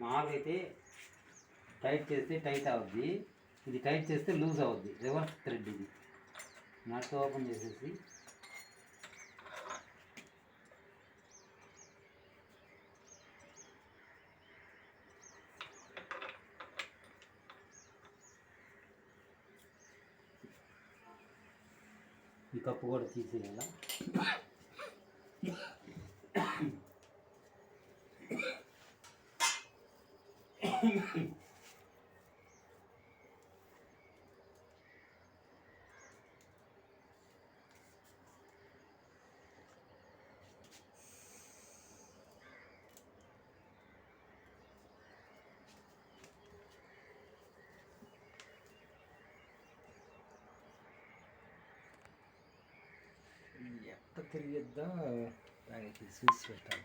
మామూలుగా అయితే టైట్ చేస్తే టైట్ అవుద్ది. ఇది టైట్ చేస్తే లూజ్ అవుద్ది. రివర్స్ థ్రెడ్ ఇది. నట్ ఓపెన్ చేసేసి. ఈ కప్పు కూడా తీసేయాల? ఎట్ట తిరిగిద్దా దానికి చూసి పెట్టాలి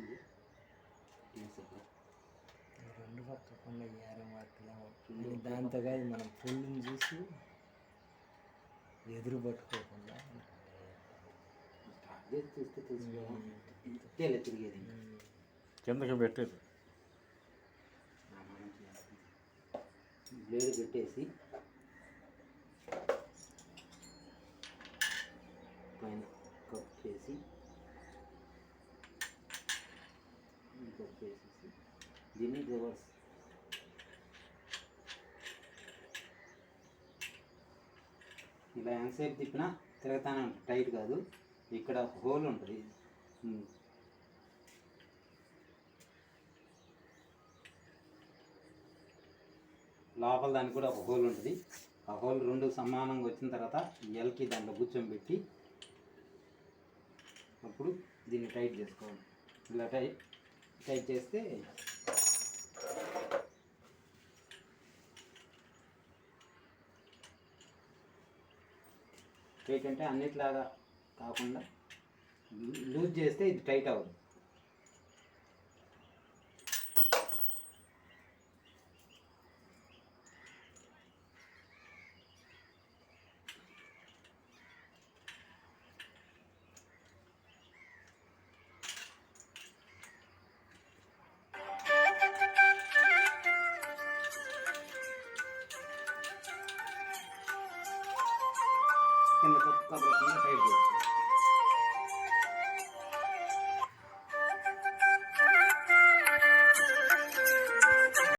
ఇది తీసేయాలి. ఈ రెండు పక్కకుండా ఏరే మార్కులు దాంతో కాదు మనం పుల్లుని చూసి ఎదురు పట్టుకోకుండా కిందకి పెట్టేది. బ్లేడ్ పెట్టేసి పైన కప్ చేసి కప్ చేసేసి దీన్ని రివర్స్ ఇలా ఎంతసేపు తిప్పినా తిరగతానే ఉంటుంది. టైట్ కాదు. ఇక్కడ హోల్ ఉంటుంది. Hmm. లోపల దానికి కూడా ఒక హోల్ ఉంటుంది. ఆ హోల్ రెండు సమానంగా వచ్చిన తర్వాత ఎల్కి దాంట్లో కూర్చోబెట్టి అప్పుడు దీన్ని టైట్ చేసుకోవాలి. ఇలా టైట్ టైట్ చేస్తే టైట్ అంటే అన్నిట్లాగా కాకుండా లూజ్ చేస్తే ఇది టైట్ అవ్వదు. కింద కప్పు కప్పు కింద టైట్ చేస్తాం